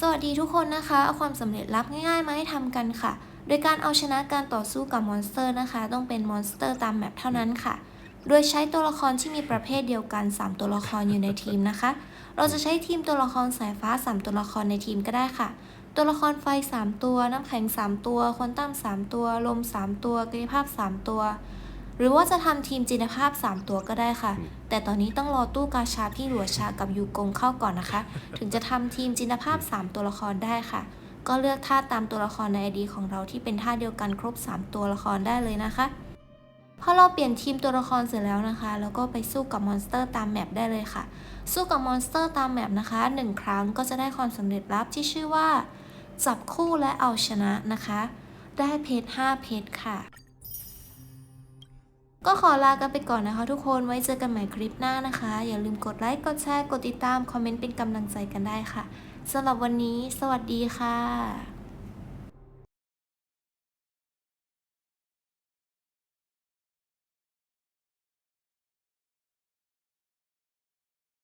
สวัสดีทุกคนนะคะ เอาความสำเร็จลับง่ายๆมาให้ทำกันค่ะ โดยการเอาชนะการต่อสู้กับมอนสเตอร์นะคะ ต้องเป็นมอนสเตอร์ตามแมปเท่านั้นค่ะ โดยใช้ตัวละครที่มีประเภทเดียวกัน 3 ตัวละครอยู่ในทีมนะคะ เราจะใช้ทีมตัวละครสายฟ้า 3 ตัวละครในทีมก็ได้ค่ะ ตัวละครไฟ 3 ตัว น้ำแข็ง 3 ตัว ควอนตัม3 ตัว ลม 3 ตัวกายภาพ 3 ตัว หรือว่าจะทำทีมจินตภาพ 3 ตัวก็ได้ค่ะ แต่ตอนนี้ต้องรอตู้กาชาพี่หลัวชากับยูกงเข้าก่อนนะคะ ถึงจะทำทีมจินตภาพ 3 ตัวละครได้ค่ะ ก็เลือกท่าตามตัวละครในไอดีของเราที่เป็นท่าเดียวกันครบ 3 ตัวละครได้เลยนะคะพอเราเปลี่ยนทีมตัวละครเสร็จแล้วนะคะ แล้วก็ไปสู้กับมอนสเตอร์ตามแมปได้เลยค่ะ สู้กับมอนสเตอร์ตามแมปนะคะ 1 ครั้งก็จะได้ความสำเร็จลับที่ชื่อว่า จับคู่และเอาชนะนะคะ ได้เพชร5เพชรค่ะ ก็ขอลากันไปก่อนนะคะทุกคนไว้เจอกันใหม่คลิปหน้านะคะ อย่าลืมกดไลค์กดแชร์กดติดตาม คอมเมนต์เป็นกำลังใจกันได้ค่ะสำหรับวันนี้ สวัสดีค่ะ